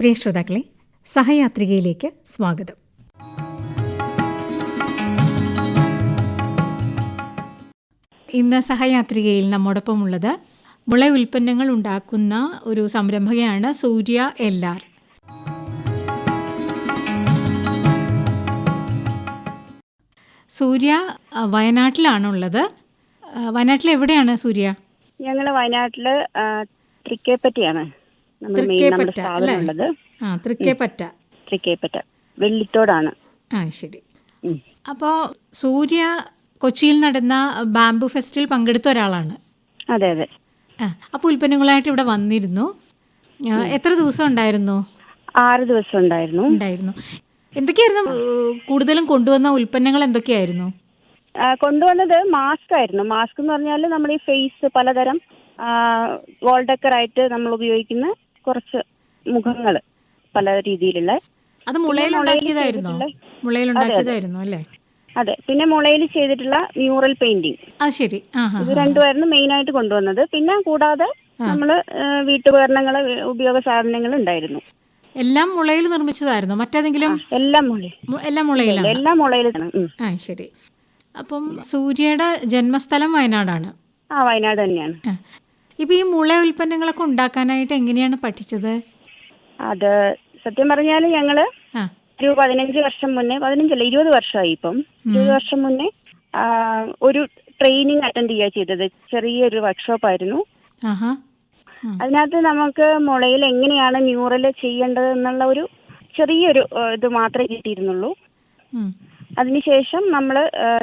പ്രിയ ശ്രോതാക്കളെ സഹയാത്രികയിലേക്ക് സ്വാഗതം. ഇന്ന് സഹയാത്രികയിൽ നമ്മോടൊപ്പം ഉള്ളത് മുള ഉൽപ്പന്നങ്ങൾ ഉണ്ടാക്കുന്ന ഒരു സംരംഭകയാണ് സൂര്യ എൽ ആർ. സൂര്യ വയനാട്ടിലാണുള്ളത്. വയനാട്ടിൽ എവിടെയാണ് സൂര്യ? വയനാട്ടിൽ തൃക്കേപ്പറ്റിയാണ് തൃക്കേപ്പറ്റയാണ്. മെയിൻ നമ്മുടെ? സ്ഥാപനം ഉള്ളത് തൃക്കേപ്പറ്റ. തൃക്കേപ്പറ്റ. വെള്ളിത്തോടാണ്. ആ ശരി. അപ്പോ അപ്പോൾ സൂര്യ കൊച്ചിയിൽ നടന്ന ബാംബു ഫെസ്റ്റിൽ പങ്കെടുത്ത ഒരാളാണ്. അതെ അതെ. അപ്പോൾ ഉൽപ്പന്നങ്ങളായിട്ട് ഇവിടെ വന്നിരുന്നു. എത്ര ദിവസം ഉണ്ടായിരുന്നു? ആറ് ദിവസം ഉണ്ടായിരുന്നു. ഉണ്ടായിരുന്നു. എന്തൊക്കെയായിരുന്നു കൂടുതലും കൊണ്ടുവന്ന ഉൽപ്പന്നങ്ങൾ എന്തൊക്കെയായിരുന്നു? കൊണ്ടുവന്നത് മാസ്ക് ആയിരുന്നു. മാസ്ക് എന്ന് പറഞ്ഞാൽ നമ്മുടെ ഈ ഫേസ് പലതരം വോൾഡക്കർ ആയിട്ട് നമ്മൾ ഉപയോഗിക്കുന്ന കുറച്ച് മുഖങ്ങൾ പല രീതിയിലുള്ള അത് ഉണ്ടാക്കിയതായിരുന്നു? അല്ലേ? അതെ. പിന്നെ മുളയിൽ ചെയ്തിട്ടുള്ള മ്യൂറൽ പെയിന്റിങ്. അത് ശരി. ഇത് രണ്ടുമായിരുന്നു മെയിൻ ആയിട്ട് കൊണ്ടുവന്നത്. പിന്നെ കൂടാതെ നമ്മൾ വീട്ടുപകരണങ്ങൾ ഉപയോഗ സാധനങ്ങൾ ഉണ്ടായിരുന്നു. എല്ലാം മുളയിൽ നിർമ്മിച്ചതായിരുന്നു? മറ്റേതെങ്കിലും എല്ലാം മുളയിൽ. എല്ലാം മുളയിലാണ്. എല്ലാം മുളയിൽ ആ ശരി. അപ്പം സൂര്യയുടെ ജന്മസ്ഥലം വയനാടാണ്. ആ വയനാട് തന്നെയാണ്. ഇപ്പൊ ഈ മുള ഉൽപ്പന്നങ്ങളൊക്കെ ഉണ്ടാക്കാനായിട്ട് എങ്ങനെയാണ് പഠിച്ചത്? അത് സത്യം പറഞ്ഞാൽ ഞങ്ങൾ ഒരു പതിനഞ്ച് വർഷം മുന്നേ പതിനഞ്ചല്ല ഇരുപത് വർഷമായി ഇപ്പം. ഇരുപത് വർഷം മുന്നേ ഒരു ട്രെയിനിങ് അറ്റൻഡ് ചെയ്യുക ചെയ്തത്. ചെറിയൊരു വർക്ക്ഷോപ്പ് ആയിരുന്നു. അതിനകത്ത് നമുക്ക് മുളയിൽ എങ്ങനെയാണ് ന്യൂറൽ ചെയ്യേണ്ടത് എന്നുള്ള ഒരു ചെറിയൊരു ഇത് മാത്രമേ കിട്ടിയിരുന്നുള്ളൂ. അതിനുശേഷം നമ്മൾ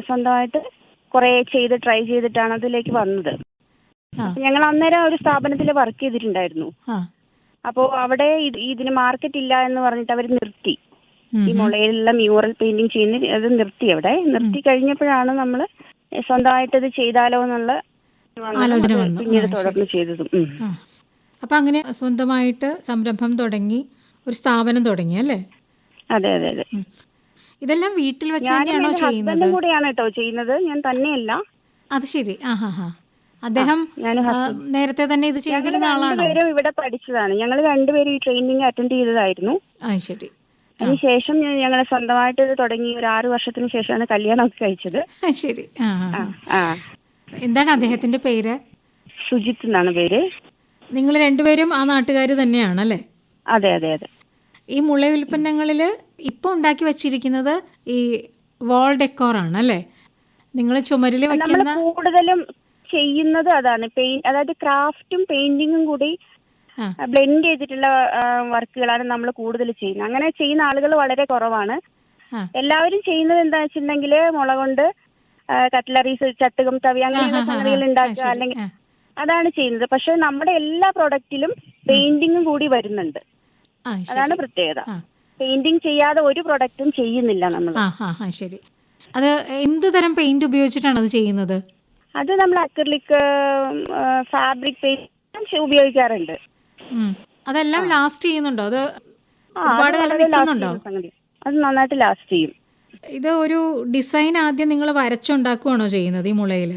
സ്വന്തമായിട്ട് കുറെ ചെയ്ത് ട്രൈ ചെയ്തിട്ടാണ് അതിലേക്ക് വന്നത്. ഞങ്ങൾ അന്നേരം ഒരു സ്ഥാപനത്തിൽ വർക്ക് ചെയ്തിട്ടുണ്ടായിരുന്നു. അപ്പോ അവിടെ ഇതിന് മാർക്കറ്റ് ഇല്ല എന്ന് പറഞ്ഞിട്ട് അവർ നിർത്തി. ഈ മുളയിലുള്ള മ്യൂറൽ പെയിന്റിങ് ചെയ്യുന്ന അത് നിർത്തി അവിടെ. നിർത്തി കഴിഞ്ഞപ്പോഴാണ് നമ്മൾ സ്വന്തമായിട്ട് ഇത് ചെയ്താലോ എന്നുള്ള ആലോചന. പിന്നീട് തുടർന്ന് ചെയ്തതും. അപ്പൊ അങ്ങനെ സ്വന്തമായിട്ട് സംരംഭം തുടങ്ങി ഒരു സ്ഥാപനം തുടങ്ങി അല്ലേ? അതെ അതെ അതെ. ഇതെല്ലാം വീട്ടിൽ വെച്ച് തന്നെയാണോ ചെയ്യുന്നത്? കൂടെയാണ് കേട്ടോ ചെയ്യുന്നത്. ഞാൻ തന്നെയല്ല. അത് ശരി. ആ ഹാ ഹാ. അദ്ദേഹം നേരത്തെ തന്നെ ഇത് ചെയ്തിരുന്ന ആളാണ്? രണ്ടുപേരും ഇവിടെ പഠിച്ചതാണ്. ഞങ്ങൾ രണ്ടുപേരും ഈ ട്രെയിനിങ് അറ്റൻഡ് ചെയ്തതായിരുന്നു. ശരി. അതിനുശേഷം ഞങ്ങൾ സ്വന്തമായിട്ട് ഇത് തുടങ്ങി ഒരു ആറു വർഷത്തിന് ശേഷമാണ് കല്യാണം കഴിച്ചത്. ആ, ശരി എന്താണ് അദ്ദേഹത്തിന്റെ പേര്? സുജിത്ത് എന്നാണ് പേര്. നിങ്ങൾ രണ്ടുപേരും ആ നാട്ടുകാർ തന്നെയാണ് അല്ലേ അതെ അതെ അതെ. ഈ മുള ഉൽപ്പന്നങ്ങളിൽ ഇപ്പോൾ ഉണ്ടാക്കി വെച്ചിരിക്കുന്നത് ഈ വാൾ ഡെക്കോർ ആണ് അല്ലേ നിങ്ങൾ ചുമരിൽ വെക്കുന്ന കൂടുതലും ചെയ്യുന്നത് അതാണ്. പെയിൻ അതായത് ക്രാഫ്റ്റും പെയിന്റിങ്ങും കൂടി ബ്ലെൻഡ് ചെയ്തിട്ടുള്ള വർക്കുകളാണ് നമ്മൾ കൂടുതൽ ചെയ്യുന്നത്. അങ്ങനെ ചെയ്യുന്ന ആളുകൾ വളരെ കുറവാണ്. എല്ലാവരും ചെയ്യുന്നത് എന്താ വെച്ചിട്ടുണ്ടെങ്കിൽ മുള കൊണ്ട് കട്ട്ലറീസ് ചട്ടുകം തവി അങ്ങനെയുള്ള സംഗതികൾ ഉണ്ടാക്കുക അല്ലെങ്കിൽ അതാണ് ചെയ്യുന്നത്. പക്ഷെ നമ്മുടെ എല്ലാ പ്രൊഡക്റ്റിലും പെയിന്റിങ്ങും കൂടി വരുന്നുണ്ട്. അതാണ് പ്രത്യേകത. പെയിന്റിംഗ് പെയിന്റിങ് ചെയ്യാതെ ഒരു പ്രൊഡക്റ്റും ചെയ്യുന്നില്ല നമ്മൾ. ശരി. അത് എന്ത് തരം പെയിന്റ് ഉപയോഗിച്ചിട്ടാണ് അത് ചെയ്യുന്നത്? അത് നമ്മൾ അക്രലിക് ഫാബ്രിക് പെയിന്റ് ഉപയോഗിക്കാറുണ്ട്. അതെല്ലാം ലാസ്റ്റ് ചെയ്യുന്നുണ്ടോ? അത് അത് നന്നായിട്ട് ലാസ്റ്റ് ചെയ്യും. ഇത് ഒരു ഡിസൈൻ ആദ്യം നിങ്ങൾ വരച്ചുണ്ടാക്കുവാണോ ചെയ്യുന്നത് ഈ മുളയിൽ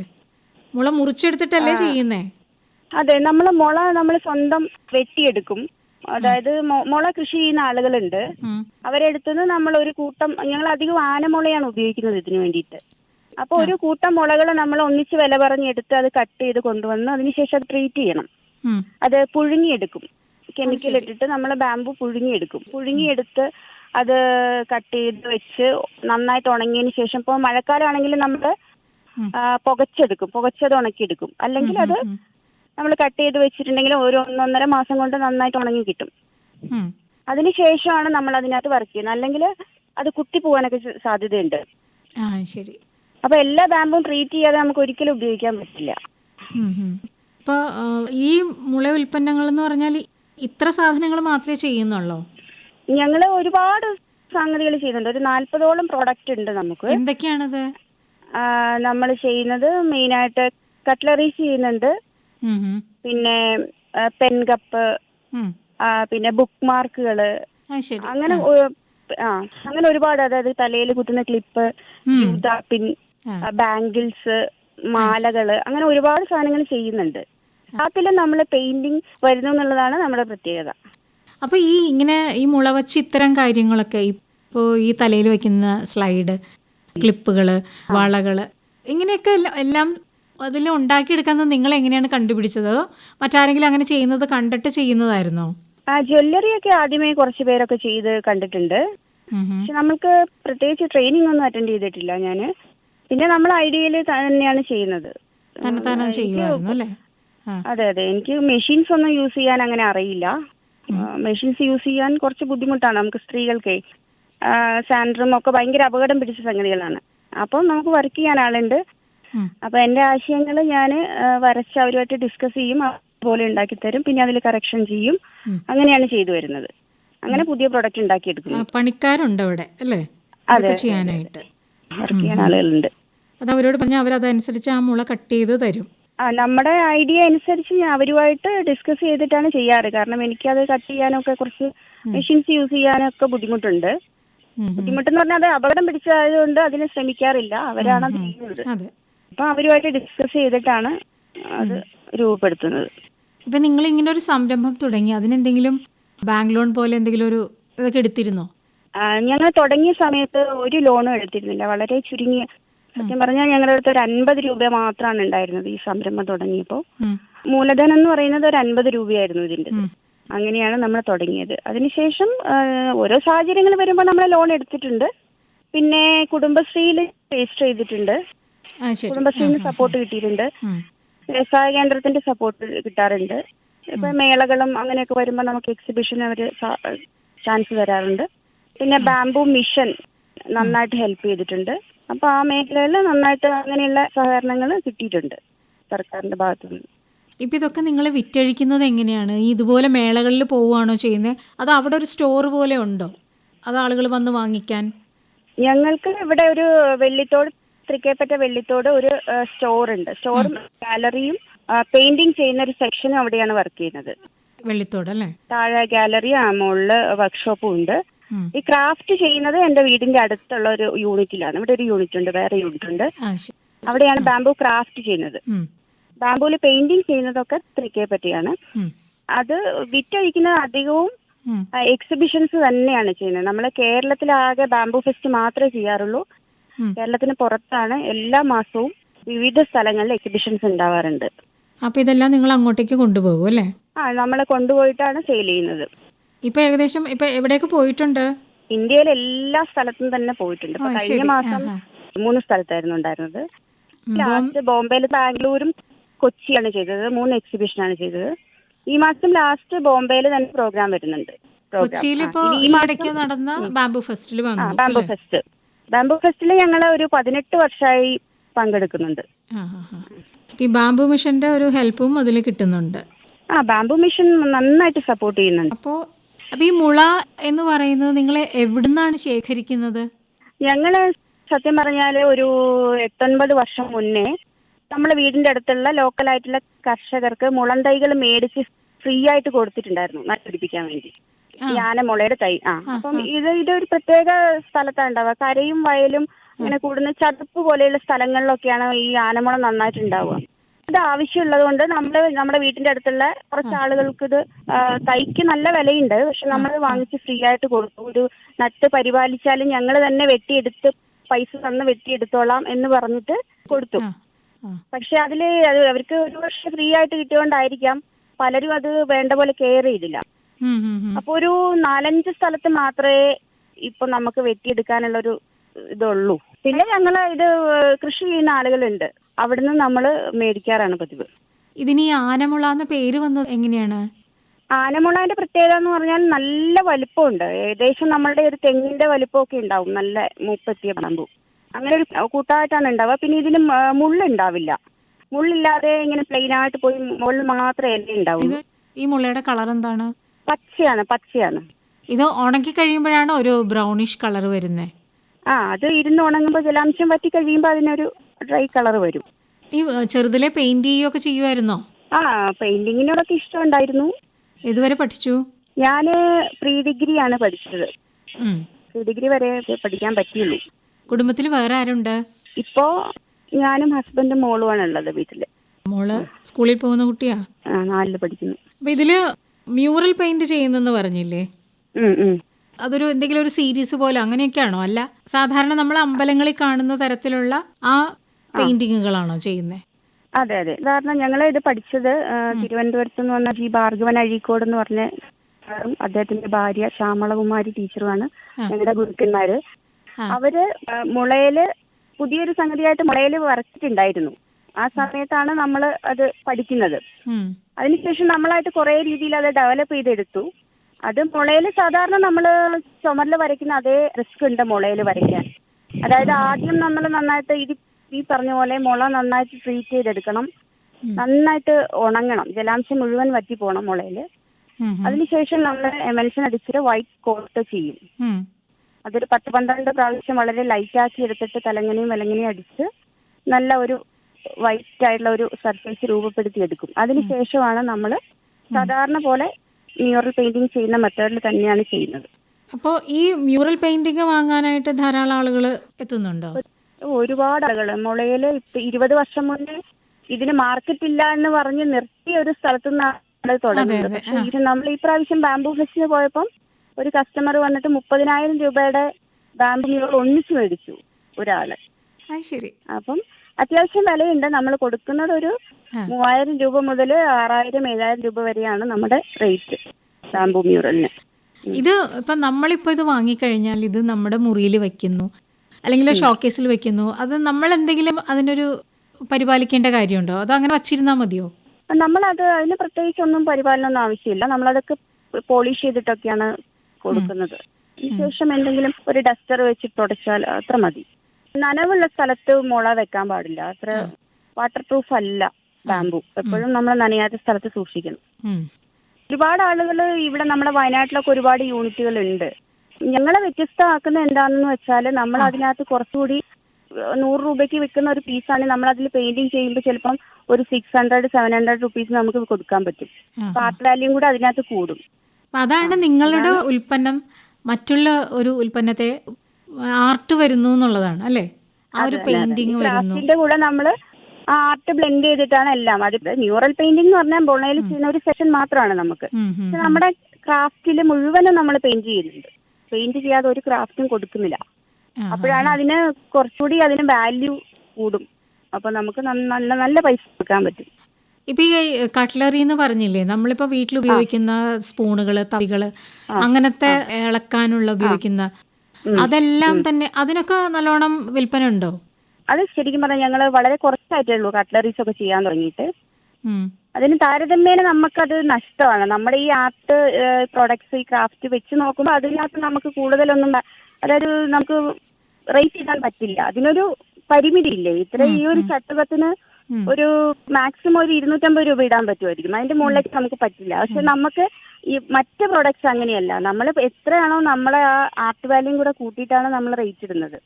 മുള മുറിച്ചെടുത്തിട്ടല്ലേ ചെയ്യുന്നേ? അതെ നമ്മൾ മുള നമ്മൾ സ്വന്തം വെട്ടിയെടുക്കും. അതായത് മുള കൃഷി ചെയ്യുന്ന ആളുകളുണ്ട്. അവരെടുത്തുനിന്ന് നമ്മൾ ഒരു കൂട്ടം ഞങ്ങൾ അധികം ആനമുളയാണ് ഉപയോഗിക്കുന്നത് ഇതിനു വേണ്ടിയിട്ട്. അപ്പോൾ ഒരു കൂട്ടം മുളകൾ നമ്മൾ ഒന്നിച്ച് വില പറഞ്ഞെടുത്ത് അത് കട്ട് ചെയ്ത് കൊണ്ടുവന്ന് അതിനുശേഷം അത് ട്രീറ്റ് ചെയ്യണം. അത് പുഴുങ്ങിയെടുക്കും. കെമിക്കൽ ഇട്ടിട്ട് നമ്മൾ ബാമ്പു പുഴുങ്ങിയെടുക്കും. പുഴുങ്ങിയെടുത്ത് അത് കട്ട് ചെയ്ത് വെച്ച് നന്നായിട്ട് ഉണങ്ങിയതിന് ശേഷം ഇപ്പോൾ മഴക്കാലമാണെങ്കിൽ നമ്മൾ പുകച്ചെടുക്കും. പുകച്ചത് ഉണക്കിയെടുക്കും. അല്ലെങ്കിൽ അത് നമ്മൾ കട്ട് ചെയ്ത് വെച്ചിട്ടുണ്ടെങ്കിൽ ഒരു ഒന്നൊന്നര മാസം കൊണ്ട് നന്നായിട്ട് ഉണങ്ങി കിട്ടും. അതിനുശേഷമാണ് നമ്മൾ അതിനകത്ത് വർക്ക് ചെയ്യുന്നത്. അല്ലെങ്കിൽ അത് കുത്തി പോകാനൊക്കെ സാധ്യതയുണ്ട്. ശരി. അപ്പൊ എല്ലാ ബാമ്പും ട്രീറ്റ് ചെയ്യാതെ നമുക്ക് ഒരിക്കലും ഉപയോഗിക്കാൻ പറ്റില്ല. ഇപ്പൊ ഈ മുള ഉൽപ്പന്നങ്ങൾ എന്ന് പറഞ്ഞാൽ ഇത്ര സാധനങ്ങൾ മാത്രമേ ചെയ്യുന്നുള്ളൂ? ഞങ്ങൾ ഒരുപാട് സംഗതികൾ ചെയ്യുന്നുണ്ട്. ഒരു നാല്പതോളം പ്രോഡക്റ്റ് ഉണ്ട് നമുക്ക്. എന്തൊക്കെയാണത്? നമ്മൾ ചെയ്യുന്നത് മെയിൻ ആയിട്ട് കട്ട്ലറീസ് ചെയ്യുന്നുണ്ട്. പിന്നെ പെൻ കപ്പ് പിന്നെ ബുക്ക് മാർക്കുകൾ അങ്ങനെ ആ. അങ്ങനെ ഒരുപാട്. അതായത് തലയിൽ കുത്തുന്ന ക്ലിപ്പ്. പിൻ. ബാംഗിൾസ് മാലകൾ അങ്ങനെ ഒരുപാട് സാധനങ്ങൾ ചെയ്യുന്നുണ്ട്. അതിൽ നമ്മൾ പെയിന്റിങ് വരുന്നു എന്നുള്ളതാണ് നമ്മുടെ പ്രത്യേകത. അപ്പൊ ഈ ഇങ്ങനെ ഈ മുളവച്ച് ഇത്തരം കാര്യങ്ങളൊക്കെ ഇപ്പോൾ ഈ തലയിൽ വെക്കുന്ന സ്ലൈഡ് ക്ലിപ്പുകൾ വളകൾ ഇങ്ങനെയൊക്കെ എല്ലാം- അതിൽ ഉണ്ടാക്കിയെടുക്കുന്നത് നിങ്ങൾ എങ്ങനെയാണ് കണ്ടുപിടിച്ചത്? അതോ മറ്റാരെങ്കിലും അങ്ങനെ ചെയ്യുന്നത് കണ്ടിട്ട് ചെയ്യുന്നതായിരുന്നോ? ജ്വല്ലറി ഒക്കെ ആദ്യമേ കുറച്ച് പേരൊക്കെ ചെയ്ത് കണ്ടിട്ടുണ്ട്. പക്ഷെ നമ്മൾക്ക് പ്രത്യേകിച്ച് ട്രെയിനിങ് ഒന്നും അറ്റൻഡ് ചെയ്തിട്ടില്ല ഞാൻ പിന്നെ നമ്മൾ ഐഡിയയിൽ തന്നെയാണ് ചെയ്യുന്നത്. ചെയ്യുമായിരുന്നു അല്ലേ? അതെ അതെ. എനിക്ക് മെഷീൻസ് ഒന്നും യൂസ് ചെയ്യാൻ അങ്ങനെ അറിയില്ല. മെഷീൻസ് യൂസ് ചെയ്യാൻ കുറച്ച് ബുദ്ധിമുട്ടാണ്. നമുക്ക് സ്ത്രീകൾക്കേ സാൻഡറും ഒക്കെ ഭയങ്കര അപകടം പിടിച്ച സംഗതികളാണ്. അപ്പം നമുക്ക് വർക്ക് ചെയ്യാൻ ആളുണ്ട്. അപ്പൊ എന്റെ ആശയങ്ങൾ ഞാൻ വരച്ച് അവരുമായിട്ട് ഡിസ്കസ് ചെയ്യും. അതുപോലെ ഉണ്ടാക്കി തരും. പിന്നെ അതിൽ കറക്ഷൻ ചെയ്യും. അങ്ങനെയാണ് ചെയ്തു വരുന്നത്. അങ്ങനെ പുതിയ പ്രൊഡക്റ്റ് ആ, ഉണ്ടാക്കിയെടുക്കുന്നു പണിക്കാരുണ്ട് അവിടെ അല്ലേ? അതെ ചെയ്യാനായിട്ട്. വർക്ക് ചെയ്യാൻ ആളുകളുണ്ട്. അത് അവരോട് പറഞ്ഞാൽ അവരതനുസരിച്ച് ആ മുള കട്ട് ചെയ്ത് തരും. ആ നമ്മുടെ ഐഡിയ അനുസരിച്ച് ഞാൻ അവരുമായിട്ട് ഡിസ്കസ് ചെയ്തിട്ടാണ് ചെയ്യാറ്. കാരണം എനിക്കത് കട്ട് ചെയ്യാനൊക്കെ കുറച്ച് മെഷീൻസ് യൂസ് ചെയ്യാനൊക്കെ ബുദ്ധിമുട്ടുണ്ട്. ബുദ്ധിമുട്ടെന്ന് പറഞ്ഞാൽ അത് അപകടം പിടിച്ചതായതുകൊണ്ട് അതിന് ശ്രമിക്കാറില്ല. അവരാണ് ചെയ്യുന്നത്. അപ്പൊ അവരുമായിട്ട് ഡിസ്കസ് ചെയ്തിട്ടാണ് അത് രൂപപ്പെടുത്തുന്നത്. ഇപ്പൊ നിങ്ങൾ ഇങ്ങനെ ഒരു സംരംഭം തുടങ്ങി അതിനെന്തെങ്കിലും ബാങ്ക് ലോൺ പോലെ എന്തെങ്കിലും ഒരു ഇതൊക്കെ എടുത്തിരുന്നോ? ഞങ്ങൾ തുടങ്ങിയ സമയത്ത് ഒരു ലോണും എടുത്തിരുന്നില്ല. വളരെ ചുരുങ്ങിയ സത്യം പറഞ്ഞാൽ ഞങ്ങളുടെ അടുത്ത് ഒരു അൻപത് രൂപ മാത്രമാണ് ഉണ്ടായിരുന്നത് ഈ സംരംഭം തുടങ്ങിയപ്പോൾ മൂലധനം എന്ന് പറയുന്നത് ഒരു അൻപത് രൂപയായിരുന്നു ഇതിന്റെ. അങ്ങനെയാണ് നമ്മൾ തുടങ്ങിയത്. അതിനുശേഷം ഓരോ സാഹചര്യങ്ങൾ വരുമ്പോൾ നമ്മൾ ലോൺ എടുത്തിട്ടുണ്ട്. പിന്നെ കുടുംബശ്രീയിൽ രജിസ്റ്റർ ചെയ്തിട്ടുണ്ട്. കുടുംബശ്രീന്ന് കുടുംബശ്രീയിൽ സപ്പോർട്ട് കിട്ടിയിട്ടുണ്ട്. വ്യവസായ കേന്ദ്രത്തിന്റെ സപ്പോർട്ട് കിട്ടാറുണ്ട്. ഇപ്പൊ മേളകളും അങ്ങനെയൊക്കെ വരുമ്പോൾ നമുക്ക് എക്സിബിഷൻ അവർ ചാൻസ് തരാറുണ്ട്. പിന്നെ ബാംബു മിഷൻ നന്നായിട്ട് ഹെൽപ്പ് ചെയ്തിട്ടുണ്ട്. അപ്പൊ ആ മേഖലയിൽ നന്നായിട്ട് അങ്ങനെയുള്ള സഹകരണങ്ങൾ കിട്ടിയിട്ടുണ്ട് സർക്കാരിന്റെ ഭാഗത്തുനിന്ന്. ഇപ്പം ഇതൊക്കെ നിങ്ങൾ വിറ്റഴിക്കുന്നത് എങ്ങനെയാണ്? ഇതുപോലെ മേളകളിൽ പോവുകയാണോ ചെയ്യുന്നത്? അത് അവിടെ ഒരു സ്റ്റോർ പോലെ ഉണ്ടോ? അത് ആളുകൾ വന്ന് വാങ്ങിക്കാൻ? ഞങ്ങൾക്ക് ഇവിടെ ഒരു വെള്ളിത്തോട് തൃക്കേപ്പറ്റ വെള്ളിത്തോട് ഒരു സ്റ്റോർ ഉണ്ട്. സ്റ്റോറും ഗാലറിയും പെയിന്റിംഗ് ചെയ്യുന്ന ഒരു സെക്ഷനും അവിടെയാണ് വർക്ക് ചെയ്യുന്നത്. വെള്ളിത്തോട് അല്ലേ? താഴെ ഗാലറി ആ മുകളിൽ വർക്ക്ഷോപ്പും ഉണ്ട്. ഈ ക്രാഫ്റ്റ് ചെയ്യുന്നത് എന്റെ വീടിന്റെ അടുത്തുള്ള ഒരു യൂണിറ്റിലാണ് ഇവിടെ ഒരു യൂണിറ്റ് ഉണ്ട് വേറെ യൂണിറ്റ് ഉണ്ട്. അവിടെയാണ് ബാംബു ക്രാഫ്റ്റ് ചെയ്യുന്നത്. ബാംബൂൽ പെയിന്റിങ് ചെയ്യുന്നതൊക്കെ ത്രിക്കയെ പറ്റിയാണ്. അത് വിറ്റഴിക്കുന്ന അധികവും എക്സിബിഷൻസ് തന്നെയാണ് ചെയ്യുന്നത്. നമ്മൾ കേരളത്തിലാകെ ബാംബു ഫെസ്റ്റ് മാത്രമേ ചെയ്യാറുള്ളൂ. കേരളത്തിന് പുറത്താണ് എല്ലാ മാസവും വിവിധ സ്ഥലങ്ങളിൽ എക്സിബിഷൻസ് ഉണ്ടാവാറുണ്ട്. അപ്പൊ ഇതെല്ലാം നിങ്ങൾ അങ്ങോട്ടേക്ക് കൊണ്ടുപോകും അല്ലേ? ആ നമ്മളെ കൊണ്ടുപോയിട്ടാണ് സെയിൽ ചെയ്യുന്നത്. ഇപ്പം ഏകദേശം ഇപ്പൊ എവിടെയൊക്കെ പോയിട്ടുണ്ട്? ഇന്ത്യയിലെ എല്ലാ സ്ഥലത്തും തന്നെ പോയിട്ടുണ്ട്. ഇപ്പൊ കഴിഞ്ഞ മാസം മൂന്ന് സ്ഥലത്തായിരുന്നു ഉണ്ടായിരുന്നത്. ലാസ്റ്റ് ബോംബെയിൽ ബാംഗ്ലൂരും കൊച്ചിയാണ് ചെയ്തത്. മൂന്ന് എക്സിബിഷൻ ആണ് ചെയ്തത്. ഈ മാസം ലാസ്റ്റ് ബോംബെയിൽ തന്നെ പ്രോഗ്രാം വരുന്നുണ്ട്. കൊച്ചിയിൽ നടന്ന ബാംബു ഫെസ്റ്റിൽ ബാംബു ഫെസ്റ്റ്. ബാംബു ഫെസ്റ്റിൽ ഞങ്ങൾ ഒരു പതിനെട്ട് വർഷമായി പങ്കെടുക്കുന്നുണ്ട്. ഈ ബാംബു മിഷന്റെ ഒരു ഹെൽപ്പും അതിൽ കിട്ടുന്നുണ്ട്. ആ ബാംബു മിഷൻ നന്നായിട്ട് സപ്പോർട്ട് ചെയ്യുന്നുണ്ട്. അപ്പോൾ അപ്പോൾ ഈ മുള എന്ന് പറയുന്നത് നിങ്ങൾ എവിടുന്നാണ് ശേഖരിക്കുന്നത്? ഞങ്ങൾ സത്യം പറഞ്ഞാൽ ഒരു എട്ടൊൻപത് വർഷം മുന്നേ നമ്മളെ വീടിന്റെ അടുത്തുള്ള ലോക്കലായിട്ടുള്ള കർഷകർക്ക് മുളം തൈകൾ മേടിച്ച് ഫ്രീ ആയിട്ട് കൊടുത്തിട്ടുണ്ടായിരുന്നു നട്ടുപിടിപ്പിക്കാൻ വേണ്ടി. ഈ ആനമുളയുടെ തൈ. ആ. അപ്പം ഇത് ഇതൊരു പ്രത്യേക സ്ഥലത്താണ് ഉണ്ടാവുക. കരയും വയലും അങ്ങനെ കൂടുന്ന ചതുപ്പ് പോലെയുള്ള സ്ഥലങ്ങളിലൊക്കെയാണ് ഈ ആനമുള നന്നായിട്ട് ഉണ്ടാവുക ഇത് ആവശ്യമുള്ളത് കൊണ്ട് നമ്മൾ നമ്മുടെ വീട്ടിന്റെ അടുത്തുള്ള കുറച്ച് ആളുകൾക്ക് ഇത് തൈക്ക് നല്ല വിലയുണ്ട്. പക്ഷെ നമ്മൾ വാങ്ങിച്ച് ഫ്രീ ആയിട്ട് കൊടുത്തു ഒരു നട്ട് പരിപാലിച്ചാലും ഞങ്ങൾ തന്നെ വെട്ടിയെടുത്ത് പൈസ തന്ന് വെട്ടിയെടുത്തോളാം എന്ന് പറഞ്ഞിട്ട് കൊടുത്തു. പക്ഷെ അതിൽ അവർക്ക് ഒരു വർഷം ഫ്രീ ആയിട്ട് കിട്ടിയോണ്ടായിരിക്കാം. പലരും അത് വേണ്ട പോലെ കെയർ ചെയ്തില്ല. അപ്പൊ ഒരു നാലഞ്ച് സ്ഥലത്ത് മാത്രമേ ഇപ്പൊ നമുക്ക് വെട്ടിയെടുക്കാനുള്ള ഒരു ഇതുള്ളൂ. പിന്നെ ഞങ്ങൾ ഇത് കൃഷി ചെയ്യുന്ന ആളുകളുണ്ട്. അവിടുന്ന് നമ്മൾ മേടിക്കാറാണ് പതിവ്. ഇതിന് ഈ ആനമുള എന്ന പേര് വന്നത് എങ്ങനെയാണ്? ആനമുളന്റെ പ്രത്യേകത എന്ന് പറഞ്ഞാൽ നല്ല വലിപ്പമുണ്ട്. ഏകദേശം നമ്മളുടെ ഒരു തെങ്ങിന്റെ വലിപ്പമൊക്കെ ഉണ്ടാവും. നല്ല മൂപ്പെത്തിയ പണമ്പു അങ്ങനെ ഒരു കൂട്ടായിട്ടാണ് ഉണ്ടാവുക. പിന്നെ ഇതിന് മുള്ളുണ്ടാവില്ല. മുള്ളില്ലാതെ ഇങ്ങനെ പ്ലെയിൻ ആയിട്ട് പോയി മുകളിൽ മാത്രമേ ഇല ഉണ്ടാവും. ഈ മുള്ളയുടെ കളർ എന്താണ്? പച്ചയാണ് പച്ചയാണ്. ഇത് ഉണക്കി കഴിയുമ്പോഴാണ് ഒരു ബ്രൗണിഷ് കളർ വരുന്നത് ആ അത് ഇരുന്ന് ഉണങ്ങുമ്പോൾ ജലാംശം വറ്റി കഴിയുമ്പോൾ അതിനൊരു ഡ്രൈ കളർ വരും. ഈ ചെറുതിലെ പെയിന്റ് ചെയ്യുകയൊക്കെ ചെയ്യുമായിരുന്നോ? ആ പെയിന്റിങ്ങിനോടൊക്കെ ഇഷ്ടമുണ്ടായിരുന്നു. ഇതുവരെ പഠിച്ചു? ഞാൻ പ്രീ ഡിഗ്രി ആണ് പഠിച്ചത്. പ്രീ ഡിഗ്രി വരെ പഠിക്കാൻ പറ്റിയുള്ളൂ. കുടുംബത്തിൽ വേറെ ആരുണ്ട്? ഇപ്പോ ഞാനും ഹസ്ബൻഡും മോളുമാണ് ഉള്ളത് വീട്ടിൽ. മോൾ സ്കൂളിൽ പോകുന്ന കുട്ടിയാ? നാലിൽ പഠിക്കുന്നു. അപ്പൊ ഇതിൽ മ്യൂറൽ പെയിന്റ് ചെയ്യുന്നെന്ന് പറഞ്ഞില്ലേ. അതൊരു എന്തെങ്കിലും ഒരു സീരീസ് പോലെ അങ്ങനെയൊക്കെയാണോ? അല്ല സാധാരണ നമ്മൾ അമ്പലങ്ങളിൽ കാണുന്ന തരത്തിലുള്ള ആ പെയിന്റിങ്ങുകളാണോ ചെയ്യുന്നത് അതെ അതെ. കാരണം ഞങ്ങൾ ഇത് പഠിച്ചത് തിരുവനന്തപുരത്ത് നിന്ന് വന്ന ജി ഭാർഗവൻ അഴീക്കോട് എന്ന് പറഞ്ഞ സാറും അദ്ദേഹത്തിന്റെ ഭാര്യ ശ്യാമളകുമാരി ടീച്ചറുമാണ് ഞങ്ങളുടെ ഗുരുക്കന്മാര്. അവർ മുളയിൽ പുതിയൊരു സംഗതിയായിട്ട് മുളയിൽ വരച്ചിട്ടുണ്ടായിരുന്നു. ആ സമയത്താണ് നമ്മൾ അത് പഠിക്കുന്നത്. അതിനുശേഷം നമ്മളായിട്ട് കുറെ രീതിയിൽ അത് ഡെവലപ്പ് ചെയ്തെടുത്തു. അത് മുളയിൽ സാധാരണ നമ്മൾ ചുമരിൽ വരയ്ക്കുന്ന അതേ റിസ്ക് ഉണ്ട് മുളയിൽ വരയ്ക്കാൻ. അതായത് ആദ്യം നമ്മൾ നന്നായിട്ട് ഇത് ഈ പറഞ്ഞ പോലെ മുള നന്നായിട്ട് ട്രീറ്റ് ചെയ്തെടുക്കണം. നന്നായിട്ട് ഉണങ്ങണം. ജലാംശം മുഴുവൻ വറ്റി പോകണം മുളയിൽ. അതിനുശേഷം നമ്മൾ എമൽഷൻ അടിച്ചിട്ട് വൈറ്റ് കോട്ട് ചെയ്യും. അതൊരു പത്ത് പന്ത്രണ്ട് പ്രാവശ്യം വളരെ ലൈറ്റ് ആക്കി എടുത്തിട്ട് തലങ്ങനെയും വിലങ്ങനെയും അടിച്ച് നല്ല ഒരു വൈറ്റ് ആയിട്ടുള്ള ഒരു സർഫേസ് രൂപപ്പെടുത്തി എടുക്കും അതിനുശേഷമാണ് നമ്മൾ സാധാരണ പോലെ മ്യൂറൽ പെയിന്റിംഗ് ചെയ്യുന്ന മെത്തേഡിൽ തന്നെയാണ് ചെയ്യുന്നത്. അപ്പോ ഈ മ്യൂറൽ പെയിന്റിംഗ് വാങ്ങാനായിട്ട് ധാരാളം ആളുകൾ എത്തുന്നുണ്ടോ? ഒരുപാട് ആളുകൾ മുളയിൽ ഇപ്പൊ ഇരുപത് വർഷം മുന്നേ ഇതിന് മാർക്കറ്റ് ഇല്ല എന്ന് പറഞ്ഞ് നിർത്തിയ ഒരു സ്ഥലത്തു നിന്നാണ് തുടങ്ങുന്നത്. പക്ഷേ നമ്മൾ ഈ പ്രാവശ്യം ബാംബു ഫെസ്റ്റിന് പോയപ്പം ഒരു കസ്റ്റമർ വന്നിട്ട് മുപ്പതിനായിരം രൂപയുടെ ബാംബു മ്യൂറൽ ഒന്നിച്ച് മേടിച്ചു ഒരാൾ. അപ്പം അത്യാവശ്യം വിലയുണ്ട്. നമ്മൾ കൊടുക്കുന്നത് ഒരു. മൂവായിരം രൂപ മുതൽ ആറായിരം ഏഴായിരം രൂപ വരെയാണ് നമ്മുടെ റേറ്റ് ബാംബു മ്യൂറലിന്. ഇത് ഇപ്പൊ നമ്മളിപ്പോ ഇത് വാങ്ങിക്കഴിഞ്ഞാൽ ഇത് നമ്മുടെ മുറിയിൽ വെക്കുന്നു. അല്ലെങ്കിൽ ഷോക്കേസിൽ വെക്കുന്നു. അത് നമ്മൾ എന്തെങ്കിലും അതിനൊരു പരിപാലിക്കേണ്ട കാര്യമുണ്ടോ? അത് അങ്ങനെ വച്ചിരുന്നാൽ മതിയോ? നമ്മളത് അതിന് പ്രത്യേകിച്ച് ഒന്നും പരിപാലനമൊന്നും ആവശ്യമില്ല. നമ്മളതൊക്കെ പോളിഷ് ചെയ്തിട്ടൊക്കെയാണ് കൊടുക്കുന്നത്. അതിനുശേഷം എന്തെങ്കിലും ഒരു ഡസ്റ്റർ വെച്ച് തുടച്ചാൽ അത്ര മതി. നനവുള്ള സ്ഥലത്ത് മുള വെക്കാൻ പാടില്ല. അത്ര വാട്ടർ പ്രൂഫ് അല്ല ബാമ്പു എപ്പോഴും നമ്മൾ നനയാത്ത സ്ഥലത്ത് സൂക്ഷിക്കണം. ഒരുപാട് ആളുകൾ ഇവിടെ നമ്മുടെ വയനാട്ടിലൊക്കെ ഒരുപാട് യൂണിറ്റുകൾ ഉണ്ട് ഞങ്ങളെ വ്യത്യസ്തമാക്കുന്ന എന്താണെന്ന് വെച്ചാൽ നമ്മൾ അതിനകത്ത് കുറച്ചുകൂടി നൂറ് രൂപയ്ക്ക് വിൽക്കുന്ന ഒരു പീസാണ് നമ്മൾ അതിൽ പെയിന്റിങ് ചെയ്യുമ്പോൾ ചിലപ്പം ഒരു six hundred seven hundred rupees നമുക്ക് കൊടുക്കാൻ പറ്റും. പാർട്ട് വാല്യൂം കൂടെ അതിനകത്ത് കൂടും. അതാണ് നിങ്ങളുടെ ഉൽപ്പന്നം. മറ്റുള്ള ഒരു ഉൽപ്പന്നത്തെ ആർട്ട് വരുന്നു എന്നുള്ളതാണ് അല്ലേ? ആ ഒരു പെയിന്റിങ് വരുന്നു. ക്രാഫ്റ്റിന്റെ കൂടെ നമ്മൾ ആർട്ട് ബ്ലെൻഡ് ചെയ്തിട്ടാണ് എല്ലാം. അത് ന്യൂറൽ പെയിന്റിംഗ് എന്ന് പറഞ്ഞാൽ ബോണയിൽ ചെയ്യുന്ന ഒരു സെഷൻ മാത്രമാണ് നമുക്ക്. ഉം, ഉം. പക്ഷെ നമ്മുടെ ക്രാഫ്റ്റിൽ മുഴുവനും നമ്മൾ പെയിന്റ് ചെയ്യുന്നുണ്ട് പെയിന്റ് ചെയ്യാതെ ഒരു ക്രാഫ്റ്റും കൊടുക്കുന്നില്ല. ആ, അപ്പോഴാണ് അതിന് കുറച്ചുകൂടി അതിന് വാല്യൂ കൂടും. അപ്പൊ നമുക്ക് നന്ന- നല്ല നല്ല പൈസ കൊടുക്കാൻ പറ്റും. ഇപ്പൊ ഈ കട്ട്ലറി എന്ന് പറഞ്ഞില്ലേ നമ്മളിപ്പോ വീട്ടിൽ ഉപയോഗിക്കുന്ന സ്പൂണുകൾ തവികൾ അങ്ങനത്തെ ഇളക്കാനുള്ള ഉപയോഗിക്കുന്ന അതെല്ലാം തന്നെ അതിനൊക്കെ നല്ലോണം വിൽപ്പന ഉണ്ടോ അത് ശരിക്കും പറഞ്ഞാൽ ഞങ്ങൾ വളരെ കുറച്ചായിട്ടേ ഉള്ളൂ കട്ട്ലറീസ് ഒക്കെ ചെയ്യാൻ തുടങ്ങിയിട്ട്. അതിന് താരതമ്യേന നമുക്കത് നഷ്ടമാണ്. നമ്മുടെ ഈ ആർട്ട് പ്രൊഡക്ട്സ് ഈ ക്രാഫ്റ്റ് വെച്ച് നോക്കുമ്പോൾ അതിനകത്ത് നമുക്ക് കൂടുതലൊന്നും അതായത് നമുക്ക് റേറ്റ് ചെയ്യാൻ പറ്റില്ല. അതിനൊരു പരിമിതി ഇല്ലേ ഇത്ര ഈ ഒരു ചട്ടുകത്തിന് ഒരു മാക്സിമം ഒരു ഇരുന്നൂറ്റമ്പത് രൂപ ഇടാൻ പറ്റുമായിരിക്കും. അതിന്റെ മുകളിലേക്ക് നമുക്ക് പറ്റില്ല. പക്ഷെ നമുക്ക് ഈ മറ്റ് പ്രൊഡക്ട്സ് അങ്ങനെയല്ല. നമ്മൾ എത്രയാണോ നമ്മളെ ആ ആർട്ട് വാല്യൂ കൂടെ കൂട്ടിയിട്ടാണ് നമ്മൾ റേറ്റ് ഇടുന്നത്.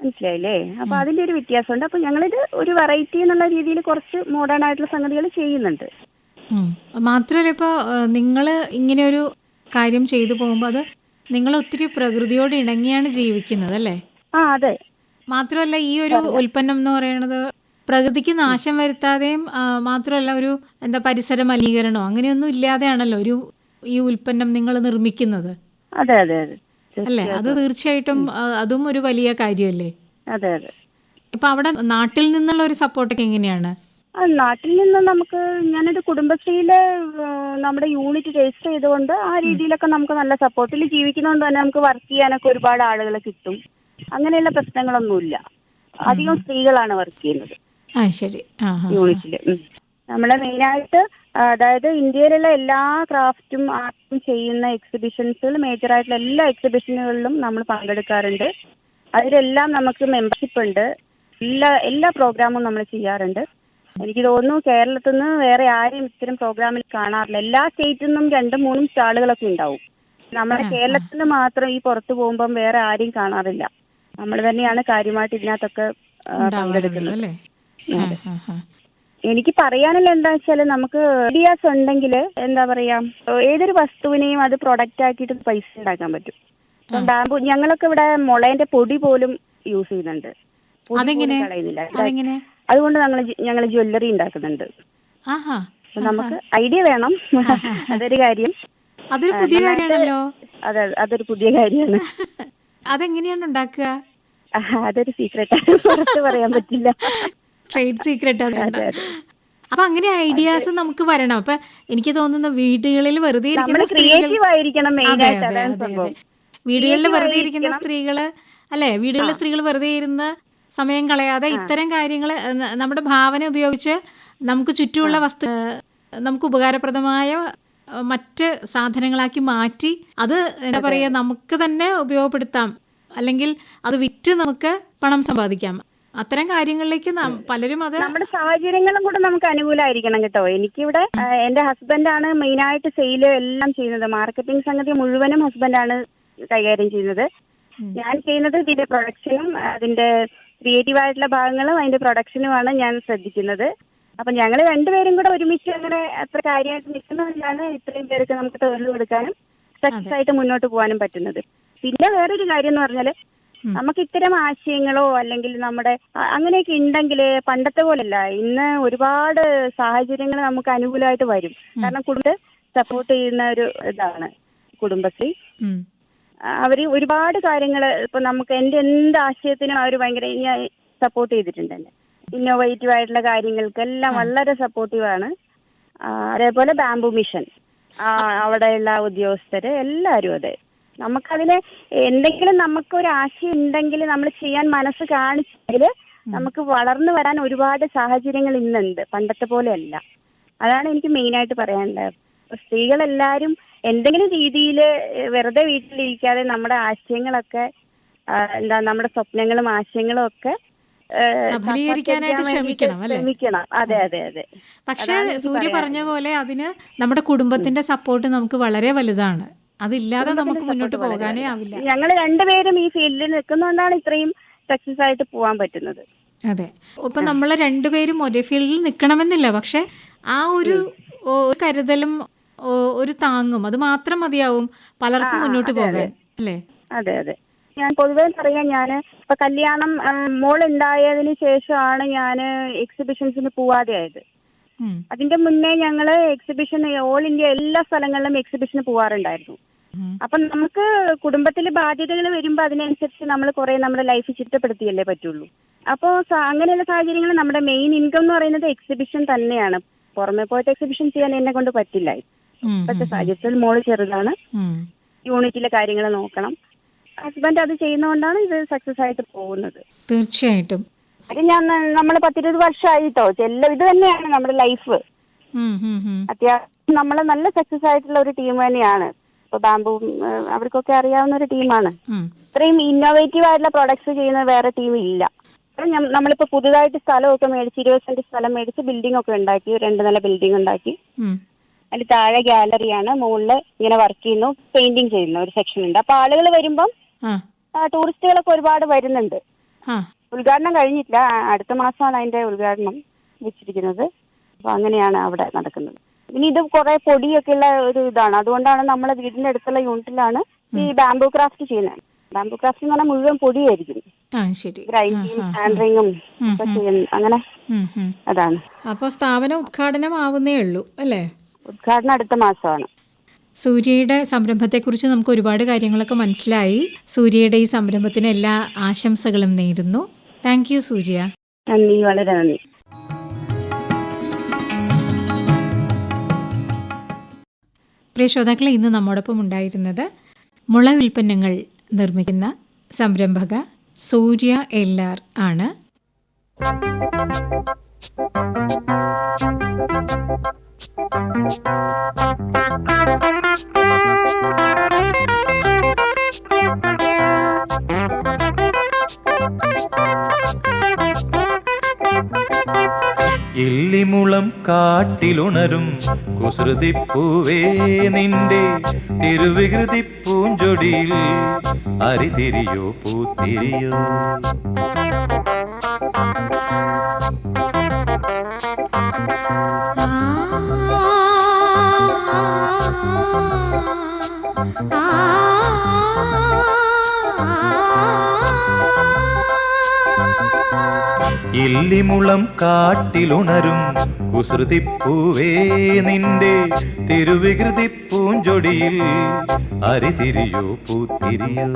മനസ്സിലായില്ലേ? അപ്പൊ അതിന്റെ ഒരു വ്യത്യാസമുണ്ട്. അപ്പൊ ഞങ്ങളിത് ഒരു വെറൈറ്റി എന്നുള്ള രീതിയിൽ കുറച്ച് മോഡേൺ ആയിട്ടുള്ള സംഗതികൾ ചെയ്യുന്നുണ്ട്. മാത്രല്ല മാത്രമല്ല ഇപ്പോൾ നിങ്ങൾ ഇങ്ങനെ ഒരു കാര്യം ചെയ്തു പോകുമ്പോൾ അത് നിങ്ങൾ ഒത്തിരി പ്രകൃതിയോട് ഇണങ്ങിയാണ് ജീവിക്കുന്നത് അല്ലേ? ആ അതെ. മാത്രമല്ല ഈ ഒരു ഉൽപ്പന്നം എന്ന് പറയുന്നത് പ്രകൃതിക്ക് നാശം വരുത്താതെയും മാത്രമല്ല ഒരു എന്താ പരിസര മലിനീകരണോ അങ്ങനെയൊന്നും ഇല്ലാതെയാണല്ലോ ഒരു ഈ ഉൽപ്പന്നം നിങ്ങൾ നിർമ്മിക്കുന്നത്. അതെ അതെ അതെ. അല്ലേ? അത് തീർച്ചയായിട്ടും. അതും ഒരു വലിയ കാര്യമല്ലേ? അതെ അതെ. ഇപ്പൊ അവിടെ നാട്ടിൽ നിന്നുള്ള ഒരു സപ്പോർട്ടൊക്കെ എങ്ങനെയാണ്? നാട്ടിൽ നിന്ന് നമുക്ക് ഞാനൊരു കുടുംബശ്രീയിൽ നമ്മുടെ യൂണിറ്റ് രജിസ്റ്റർ ചെയ്തുകൊണ്ട് ആ രീതിയിലൊക്കെ നമുക്ക് നല്ല സപ്പോർട്ടിൽ ജീവിക്കുന്നതുകൊണ്ട് തന്നെ നമുക്ക് വർക്ക് ചെയ്യാനൊക്കെ ഒരുപാട് ആളുകളെ കിട്ടും. അങ്ങനെയുള്ള പ്രശ്നങ്ങളൊന്നുമില്ല. അധികം സ്ത്രീകളാണ് വർക്ക് ചെയ്യുന്നത്. ശരി. യൂണിറ്റിൽ നമ്മൾ മെയിനായിട്ട് അതായത് ഇന്ത്യയിലുള്ള എല്ലാ ക്രാഫ്റ്റും ആർട്ടും ചെയ്യുന്ന എക്സിബിഷൻസിൽ മേജർ ആയിട്ടുള്ള എല്ലാ എക്സിബിഷനുകളിലും നമ്മൾ പങ്കെടുക്കാറുണ്ട്. അതിലെല്ലാം നമുക്ക് മെമ്പർഷിപ്പ് ഉണ്ട് എല്ലാ എല്ലാ പ്രോഗ്രാമും നമ്മൾ ചെയ്യാറുണ്ട്. എനിക്ക് തോന്നുന്നു കേരളത്തിൽ നിന്ന് വേറെ ആരെയും ഇത്തരം പ്രോഗ്രാമിൽ കാണാറില്ല. എല്ലാ സ്റ്റേറ്റിൽ നിന്നും രണ്ടും മൂന്നും സ്റ്റാളുകളൊക്കെ ഉണ്ടാവും. നമ്മുടെ കേരളത്തിൽ മാത്രം ഈ പുറത്തു പോകുമ്പം വേറെ ആരെയും കാണാറില്ല. നമ്മൾ തന്നെയാണ് കാര്യമായിട്ട് ഇതിനകത്തൊക്കെ പങ്കെടുക്കുന്നത്. എനിക്ക് പറയാനുള്ള എന്താ വെച്ചാൽ നമുക്ക് ഐഡിയാസ് ഉണ്ടെങ്കിൽ എന്താ പറയാ ഏതൊരു വസ്തുവിനെയും അത് പ്രൊഡക്റ്റ് ആക്കിയിട്ട് പൈസ ഉണ്ടാക്കാൻ പറ്റും. ബാമ്പു ഞങ്ങളൊക്കെ ഇവിടെ മുളേന്റെ പൊടി പോലും യൂസ് ചെയ്യുന്നുണ്ട്. കളയുന്നില്ല. അതുകൊണ്ട് ഞങ്ങൾ ഞങ്ങൾ ജ്വല്ലറി ഉണ്ടാക്കുന്നുണ്ട്. നമുക്ക് ഐഡിയ വേണം. അതൊരു കാര്യം. അതൊരു പുതിയ കാര്യമാണല്ലോ. അതെ അതൊരു പുതിയ കാര്യമാണ്. അതെങ്ങനെയാണ് ഉണ്ടാക്കുക? അതൊരു സീക്രട്ടാണ് പുറത്ത് പറയാൻ പറ്റില്ല. Trade secret. അപ്പൊ അങ്ങനെ ഐഡിയാസ് നമുക്ക് വരണം. അപ്പൊ എനിക്ക് തോന്നുന്ന വീടുകളിൽ വെറുതെ ഇരിക്കുന്ന. വീടുകളിൽ വെറുതെ ഇരിക്കുന്ന. സ്ത്രീകൾ അല്ലെ? വീടുകളിലെ സ്ത്രീകൾ വെറുതെ ഇരുന്ന സമയം കളയാതെ ഇത്തരം കാര്യങ്ങൾ നമ്മുടെ ഭാവന ഉപയോഗിച്ച് നമുക്ക് ചുറ്റുമുള്ള വസ്തു നമുക്ക് ഉപകാരപ്രദമായ മറ്റ് സാധനങ്ങളാക്കി മാറ്റി അത് എന്താ പറയുക നമുക്ക് തന്നെ ഉപയോഗപ്പെടുത്താം. അല്ലെങ്കിൽ അത് വിറ്റ് നമുക്ക് പണം സമ്പാദിക്കാം. അത്തരം കാര്യങ്ങളിലേക്ക് പലരും അത് നമ്മുടെ സാഹചര്യങ്ങളും കൂടെ നമുക്ക് അനുകൂലമായിരിക്കണം കേട്ടോ. എനിക്കിവിടെ എന്റെ ഹസ്ബൻഡാണ് മെയിൻ ആയിട്ട് സെയിൽ എല്ലാം ചെയ്യുന്നത്. മാർക്കറ്റിംഗ് സംഗതി മുഴുവനും ഹസ്ബൻഡാണ് കൈകാര്യം ചെയ്യുന്നത്. ഞാൻ ചെയ്യുന്നത് ഇതിന്റെ പ്രൊഡക്ഷനും അതിന്റെ ക്രിയേറ്റീവ് ആയിട്ടുള്ള ഭാഗങ്ങളും അതിന്റെ പ്രൊഡക്ഷനുമാണ് ഞാൻ ശ്രദ്ധിക്കുന്നത്. അപ്പൊ ഞങ്ങൾ രണ്ടുപേരും കൂടെ ഒരുമിച്ച് അങ്ങനെ അത്ര കാര്യമായിട്ട് നിൽക്കുന്നതുകൊണ്ടാണ് ഇത്രയും പേർക്ക് നമുക്ക് തൊഴിൽ കൊടുക്കാനും സക്സസ് ആയിട്ട് മുന്നോട്ട് പോകാനും പറ്റുന്നത്. പിന്നെ വേറൊരു കാര്യം എന്ന് പറഞ്ഞാൽ നമുക്ക് ഇത്തരം ആശയങ്ങളോ അല്ലെങ്കിൽ നമ്മുടെ അങ്ങനെയൊക്കെ ഉണ്ടെങ്കിൽ പണ്ടത്തെ പോലല്ല ഇന്ന് ഒരുപാട് സാഹചര്യങ്ങൾ നമുക്ക് അനുകൂലമായിട്ട് വരും. കാരണം കുടുംബത്തെ സപ്പോർട്ട് ചെയ്യുന്ന ഒരു ഇതാണ് കുടുംബശ്രീ. അവർ ഒരുപാട് കാര്യങ്ങൾ ഇപ്പൊ നമുക്ക് എന്റെ എന്ത് ആശയത്തിനും അവർ ഭയങ്കര സപ്പോർട്ട് ചെയ്തിട്ടുണ്ട് തന്നെ ഇന്നോവേറ്റീവ് ആയിട്ടുള്ള കാര്യങ്ങൾക്കെല്ലാം വളരെ സപ്പോർട്ടീവ് ആണ്. അതേപോലെ ബാംബു മിഷൻ അവിടെയുള്ള ഉദ്യോഗസ്ഥര് എല്ലാവരും അതെ. നമുക്കതിന് എന്തെങ്കിലും നമുക്ക് ഒരു ആശയം ഉണ്ടെങ്കിൽ നമ്മൾ ചെയ്യാൻ മനസ്സ് കാണിച്ചെങ്കിൽ നമുക്ക് വളർന്നു വരാൻ ഒരുപാട് സാഹചര്യങ്ങൾ ഇന്നുണ്ട്. പണ്ടത്തെ പോലെ അല്ല അതാണ് എനിക്ക് മെയിൻ ആയിട്ട് പറയാനുള്ളത് സ്ത്രീകളെല്ലാരും എന്തെങ്കിലും രീതിയിൽ വെറുതെ വീട്ടിലിരിക്കാതെ നമ്മുടെ ആശയങ്ങളൊക്കെ എന്താ നമ്മുടെ സ്വപ്നങ്ങളും ആശയങ്ങളും ഒക്കെ സഫലീകരിക്കാനായിട്ട് ശ്രമിക്കണം, അല്ലേ? ശ്രമിക്കണം. അതെ അതെ അതെ. പക്ഷേ സൂര്യ പറഞ്ഞ പോലെ അതിന് നമ്മുടെ കുടുംബത്തിന്റെ സപ്പോർട്ട് നമുക്ക് വളരെ വലുതാണ്. അതില്ലാതെ നമുക്ക് മുന്നോട്ട് പോകാനേ ആവില്ല. ഞങ്ങൾ രണ്ടുപേരും ഈ ഫീൽഡിൽ നിൽക്കുന്നതുകൊണ്ടാണ് ഇത്രയും സക്സസ് ആയിട്ട് പോകാൻ പറ്റുന്നത്. അതെ. ഇപ്പൊ നമ്മൾ രണ്ടുപേരും ഒരേ ഫീൽഡിൽ നിൽക്കണമെന്നില്ല പക്ഷെ ആ ഒരു കരുതലും ഒരു താങ്ങും അത് മാത്രം മതിയാവും പലർക്കും മുന്നോട്ട് പോകാൻ. അല്ലേ? അതെ അതെ. ഞാൻ പൊതുവെ പറയാം ഞാൻ ഇപ്പൊ കല്യാണം മോൾ ഉണ്ടായതിനു ശേഷമാണ് ഞാൻ എക്സിബിഷൻസിന് പോവാതെ ആയത്. അതിന്റെ മുന്നേ ഞങ്ങൾ എക്സിബിഷൻ ഓൾ ഇന്ത്യ എല്ലാ സ്ഥലങ്ങളിലും എക്സിബിഷന് പോവാറുണ്ടായിരുന്നു. അപ്പൊ നമുക്ക് കുടുംബത്തിലെ ബാധ്യതകൾ വരുമ്പോൾ അതിനനുസരിച്ച് നമ്മൾ കുറെ നമ്മുടെ ലൈഫ് ചിട്ടപ്പെടുത്തിയല്ലേ പറ്റുള്ളൂ. അപ്പോൾ അങ്ങനെയുള്ള സാഹചര്യങ്ങൾ നമ്മുടെ മെയിൻ ഇൻകം എന്ന് പറയുന്നത് എക്സിബിഷൻ തന്നെയാണ്. പുറമെ പോയിട്ട് എക്സിബിഷൻ ചെയ്യാൻ എന്നെ കൊണ്ട് പറ്റില്ല. ഇപ്പോഴത്തെ സാഹചര്യത്തിൽ മോൾ ചെറുതാണ്. യൂണിറ്റിലെ കാര്യങ്ങൾ നോക്കണം. ഹസ്ബൻഡ് അത് ചെയ്യുന്നതുകൊണ്ടാണ് ഇത് സക്സസ് ആയിട്ട് പോകുന്നത്. തീർച്ചയായിട്ടും. അത് ഞാൻ നമ്മൾ പത്തിരുപത് വർഷമായിട്ടോ എല്ലാം ഇത് തന്നെയാണ് നമ്മുടെ ലൈഫ്. അത്യാവശ്യം നമ്മൾ നല്ല സക്സസ് ആയിട്ടുള്ള ഒരു ടീം തന്നെയാണ്. ഇപ്പൊ ബാംബു അവർക്കൊക്കെ അറിയാവുന്ന ഒരു ടീമാണ് ഇത്രയും ഇന്നോവേറ്റീവ് ആയിട്ടുള്ള പ്രൊഡക്ട്സ് ചെയ്യുന്ന വേറെ ടീം ഇല്ല. നമ്മളിപ്പോ പുതുതായിട്ട് സ്ഥലമൊക്കെ മേടിച്ച് ഇരുപത് സെന്റ് സ്ഥലം മേടിച്ച് ബിൽഡിംഗ് ഒക്കെ ഉണ്ടാക്കി രണ്ട് നില ബിൽഡിംഗ് ഉണ്ടാക്കി. അതിന്റെ താഴെ ഗാലറിയാണ് മുകളിൽ ഇങ്ങനെ വർക്ക് ചെയ്യുന്നു പെയിന്റിങ് ചെയ്യുന്നു ഒരു സെക്ഷൻ ഉണ്ട്. അപ്പൊ ആളുകൾ വരുമ്പം ടൂറിസ്റ്റുകളൊക്കെ ഒരുപാട് വരുന്നുണ്ട്. ഉദ്ഘാടനം കഴിഞ്ഞിട്ടില്ല. അടുത്ത മാസമാണ് അതിന്റെ ഉദ്ഘാടനം വെച്ചിരിക്കുന്നത്. അപ്പൊ അങ്ങനെയാണ് അവിടെ നടക്കുന്നത്. ഇനി ഇത് കുറെ പൊടിയൊക്കെ ഉള്ള ഒരു ഇതാണ്. അതുകൊണ്ടാണ് നമ്മളെ വീടിന്റെ അടുത്തുള്ള യൂണിറ്റിലാണ് ഈ ബാംബു ക്രാഫ്റ്റ് ചെയ്യുന്നത്. ബാംബു ക്രാഫ്റ്റ് എന്ന് പറഞ്ഞാൽ മുഴുവൻ പൊടിയായിരിക്കും. ഗ്രൈൻഡിങ്ങും ഹാൻഡ്രിങ്ങും ഒക്കെ അങ്ങനെ. അതാണ്. അപ്പോൾ സ്ഥാപനം ഉദ്ഘാടനം ആവുന്നേ ഉള്ളൂ അല്ലേ? ഉദ്ഘാടനം അടുത്ത മാസമാണ്. സൂര്യയുടെ സംരംഭത്തെക്കുറിച്ച് നമുക്ക് ഒരുപാട് കാര്യങ്ങളൊക്കെ മനസ്സിലായി. സൂര്യയുടെ ഈ സംരംഭത്തിന് എല്ലാ ആശംസകളും നേരുന്നു. താങ്ക് യു സൂര്യ നന്ദി വളരെ നന്ദി. പ്രിയ ശ്രോതാക്കളെ ഇന്ന് നമ്മോടൊപ്പം ഉണ്ടായിരുന്നത് മുള ഉൽപ്പന്നങ്ങൾ നിർമ്മിക്കുന്ന സംരംഭക സൂര്യ എൽ ആർ ആണ്. ഇല്ലിമുളം കാട്ടിലുണരും കുസൃതിപ്പൂവേ നിന്റെ തിരുവികൃതി പൂഞ്ചൊടിയിൽ അരിതിരിയോ പൂത്തിരിയോ. ഇല്ലിമുളം കാട്ടിലുണരും കുസൃതിപ്പൂവേ നിന്റെ തിരുവികൃതി പൂഞ്ചൊടിയിൽ അരിതിരിയോ പൂത്തിരിയോ.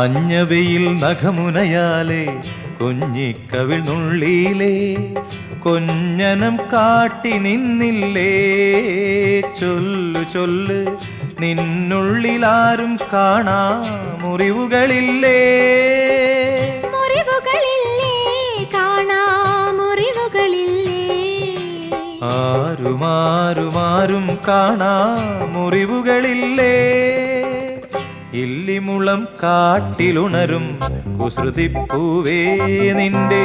മഞ്ഞവെയിൽ നഖമുനയാലെ കുഞ്ഞിക്കവിൾ നുള്ളിയിലേ കൊഞ്ഞനം കാട്ടി നിന്നില്ലേ? ചൊല്ലു ചൊല്ല് നിന്നുള്ളിലാരും കാണാ മുറിവുകളില്ലേ? മുറിവുകളില്ലേ കാണാ മുറിവുകളില്ലേ? ആരുമാരുമാരും കാണാ മുറിവുകളില്ലേ? ഇല്ലിമുളം കാട്ടിലുണരും കുസൃതിപ്പൂവേ നിന്റെ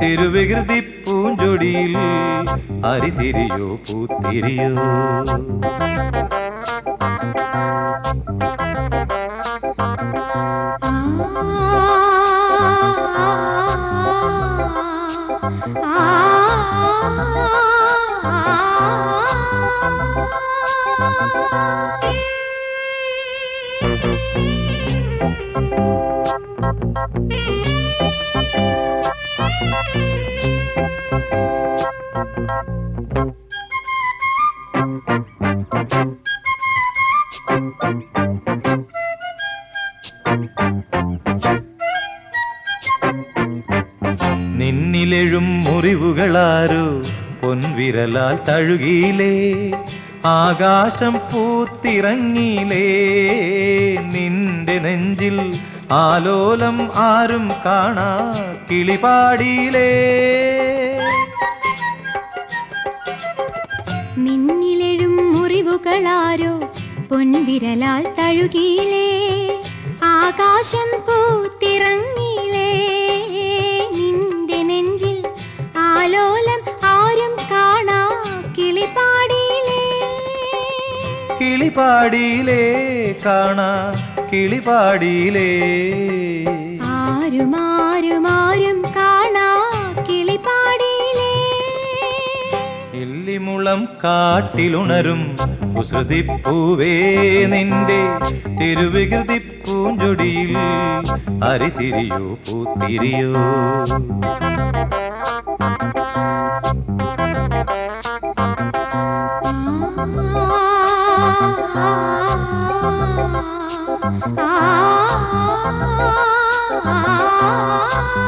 തിരുവികൃതി പൂഞ്ചൊടിയിൽ അരിതിരിയോ പൂത്തിരിയോ നിന്നിലെഴും മുറിവുകളാരോ പൊൻവിരലാൽ തഴുകിയിലേ ആകാശം പൂത്തിറങ്ങിയിലേ നിന്റെ നെഞ്ചിൽ ആലോലം ആരും കാണാ കിളിപാടിയിലേ. നിന്നിലെഴും മുറിവുകളാരോ പൊൻവിരലാൽ തഴുകിയിലേ. ആകാശം പൂത്തിറങ്ങിയിലേ. നിന്റെ നെഞ്ചിൽ ആലോലം ആരും കാണാ കിളിപ്പാടിയിലേ കിളിപാടിയിലേ കാണാ കിളിപാടിയിലേ. ആരും ആരും ആരും കാണാ കിളിപാടിയിലേ. ഇല്ലിമുളം കാട്ടിലുണരും കുസൃതിപ്പൂവേ നിന്റെ തിരുവികൃതി പൂഞ്ചൊടിയിൽ അരിതിരിയോ പൂത്തിരിയോ. 啊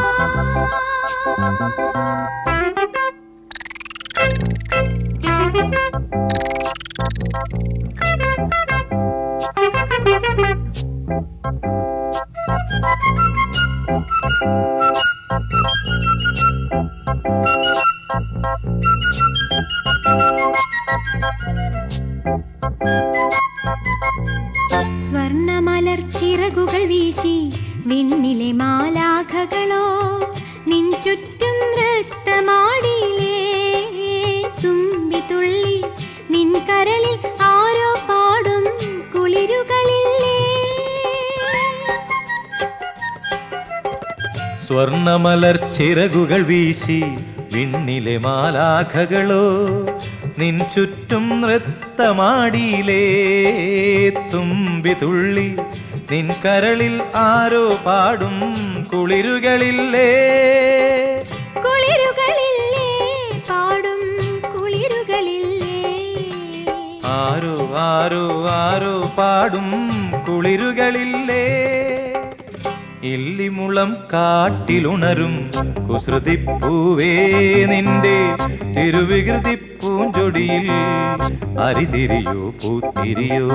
ചിറകുകൾ വീശി വിണ്ണിലെ മാലാഖകളോ നിൻ ചുറ്റും നൃത്തമാടിയിലേ തുമ്പി തുള്ളി നിൻ കരളിൽ ആരോ പാടും കുളിരുകളില്ലേ? ആരോ ആരോ ആരോ പാടും കുളിരുകളില്ലേ? ഇല്ലിമുളം കാട്ടിലുണരും. കുസൃതിപ്പൂവേ നിന്റെ തിരുവികൃതി പൂഞ്ചൊടിയിൽ അരിതിരിയോ പൂത്തിരിയോ.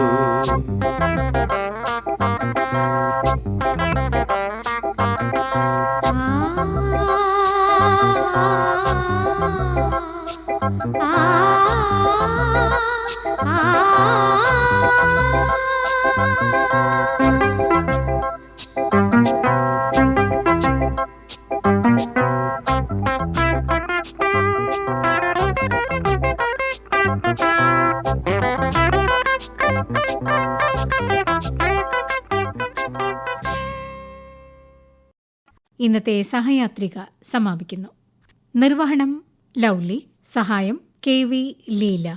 ഇന്നത്തെ സഹയാത്രിക സമാപിക്കുന്നു. നിർവഹണം ലൗലി സഹായം കെ വി ലീല.